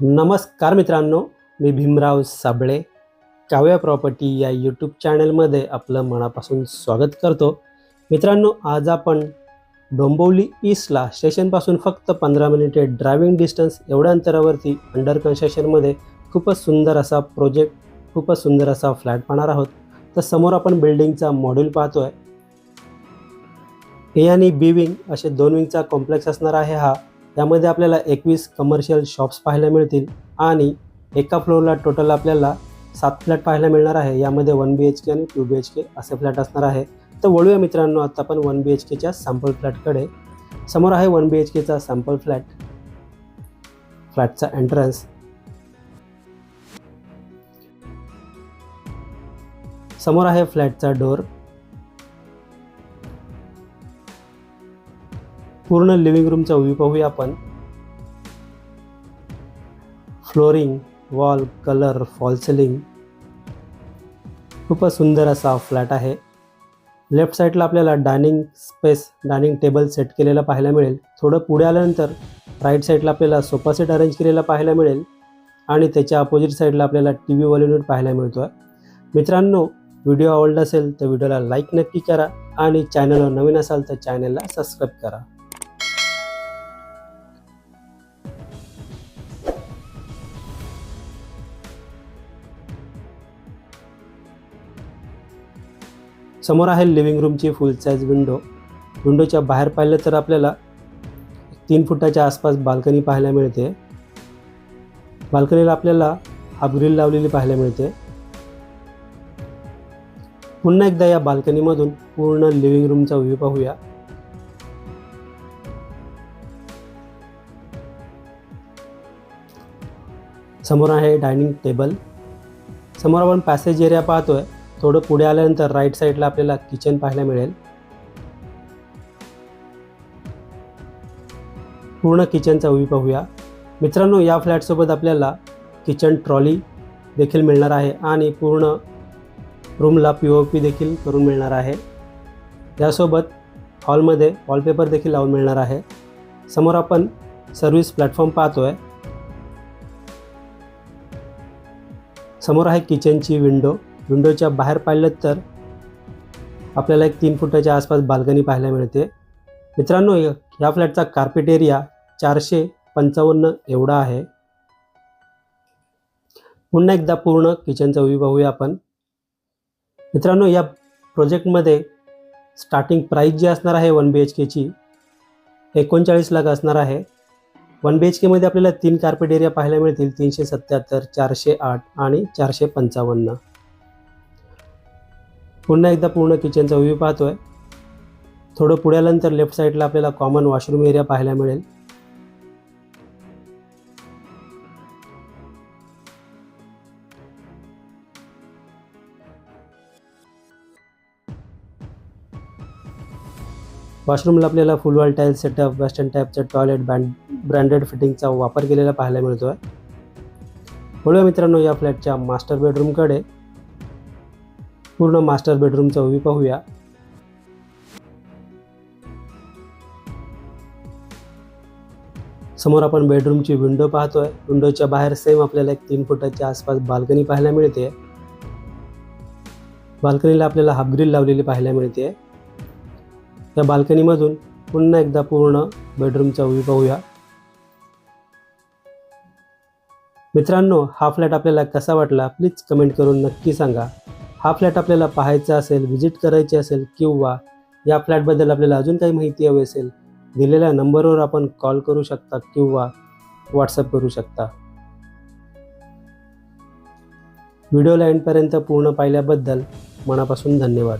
नमस्कार मित्रांनो मी भीमराव साबळे. काव्या प्रॉपर्टी या यूट्यूब चॅनलमध्ये आपलं मनापासून स्वागत करतो. मित्रांनो आज आपण डोंबिवली ईस्टला स्टेशनपासून फक्त पंधरा मिनिटे ड्रायव्हिंग डिस्टन्स एवढ्या अंतरावरती अंडर कन्स्ट्रक्शनमध्ये खूपच सुंदर असा प्रोजेक्ट खूपच सुंदर असा फ्लॅट पाहणार आहोत. तर समोर आपण बिल्डिंगचा मॉड्यूल पाहतोय. ए आणि बी विंग असे दोन विंगचा कॉम्प्लेक्स असणार आहे हा. यामध्ये आपल्याला एकवीस कमर्शियल शॉप्स पाहायला मिळतील आणि एका फ्लोअरला टोटल आपल्याला सात फ्लॅट पाहायला मिळणार आहे. यामध्ये वन बी एच के आणि टू बी एच के असे फ्लॅट असणार आहे. तर वळूया मित्रांनो आता आपण one B H K sample फ्लॅटकडे समोर आहे one B H K sample flat फ्लॅटचा entrance समोर आहे फ्लॅटचा डोर पूर्ण लिव्हिंग रूमचा व्ह्यू पाहूया आपण. Flooring wall colour fall ceiling खूपच सुंदर असा फ्लॅट आहे. लेफ्ट साईडला आपल्याला dining space dining table set केलेला पाहायला मिळेल. थोडं पुढे आल्यानंतर राईट साईडला आपल्याला सोफा सेट अरेंज केलेला पाहायला मिळेल. आणि त्याच्या अपोजिट साईडला आपल्याला टी व्ही वॉल्युनर पाहायला मिळतो आहे मित्रांनो व्हिडिओ आवडला असेल तर व्हिडिओला लाईक नक्की करा आणि चॅनलवर नवीन असाल तर चॅनलला सबस्क्राईब करा. समोर आहे लिव्हिंग रूमची फुल साईज विंडो विंडोच्या बाहेर पाहिलं तर आपल्याला तीन फुटाच्या आसपास बाल्कनी पाहायला मिळते. बाल्कनीला आपल्याला हाफ ग्रिल लावलेली पाहायला मिळते. पुन्हा एकदा या बाल्कनीमधून पूर्ण लिव्हिंग रूमचा व्ह्यू पाहूया. समोर आहे डायनिंग टेबल समोर आपण पॅसेज एरिया पाहतोय. थोडं पुढे आल्यानंतर राईट साईडला आपल्याला किचन पाहायला मिळेल. पूर्ण किचनचा व्ह्यू पाहूया. मित्रांनो या फ्लॅटसोबत आपल्याला किचन ट्रॉली देखील मिळणार आहे आणि पूर्ण रूमला पी ओ पी देखील करून मिळणार आहे. यासोबत हॉलमध्ये वॉलपेपर देखील लावून मिळणार आहे. समोर आपण सर्व्हिस प्लॅटफॉर्म पाहतोय. समोर आहे किचनची विंडो विंडोच्या बाहेर पाहिलं तर आपल्याला एक तीन फुटाच्या आसपास बाल्कनी पाहायला मिळते. मित्रांनो या फ्लॅटचा कार्पेट एरिया चारशे पंचावन्न एवढा आहे. पुन्हा एकदा पूर्ण किचनचा व्ह्यू पाहूया आपण. मित्रांनो या प्रोजेक्टमध्ये स्टार्टिंग प्राईस जी असणार आहे वन बी एच केची एकोणचाळीस लाख असणार आहे. वन बी एच केमध्ये आपल्याला तीन कार्पेट एरिया पाहायला मिळतील तीनशे सत्याहत्तर चारशे आठ आणि चारशे पंचावन्न. पुन्हा एकदा पूर्ण किचनचा व्ह्यू आहे थोडं पुढे आल्यानंतर लेफ्ट साईडला आपल्याला कॉमन वॉशरूम एरिया पाहायला मिळेल. वॉशरूमला आपल्याला full wall tile setup western टाईपचं टॉयलेट बँड ब्रँडेड फिटिंगचा वापर केलेला पाहायला मिळतो आहे वळूया मित्रांनो या फ्लॅटच्या मास्टर बेडरूमकडे पूर्ण मास्टर बेडरूमचा व्ह्यू पाहूया. समोर आपण बेडरूमची विंडो पाहतोय. विंडोच्या बाहेर सेम आपल्याला एक तीन फुटाच्या आसपास बाल्कनी पाहायला मिळते. बाल्कनीला आपल्याला हाफ ग्रिल लावलेली पाहायला मिळते. या बाल्कनीमधून पुन्हा एकदा पूर्ण बेडरूमचा व्ह्यू पाहूया. मित्रांनो हा फ्लॅट आपल्याला कसा वाटला प्लीज कमेंट करून नक्की सांगा. हा फ्लॅट आपल्याला पाहायचा असेल व्हिजिट करायची असेल किंवा या फ्लॅटबद्दल आपल्याला अजून काही माहिती हवी असेल दिलेल्या नंबरवर आपण कॉल करू शकता किंवा व्हॉट्सअप करू शकता. व्हिडिओला एंडपर्यंत पूर्ण पाहिल्याबद्दल मनापासून धन्यवाद.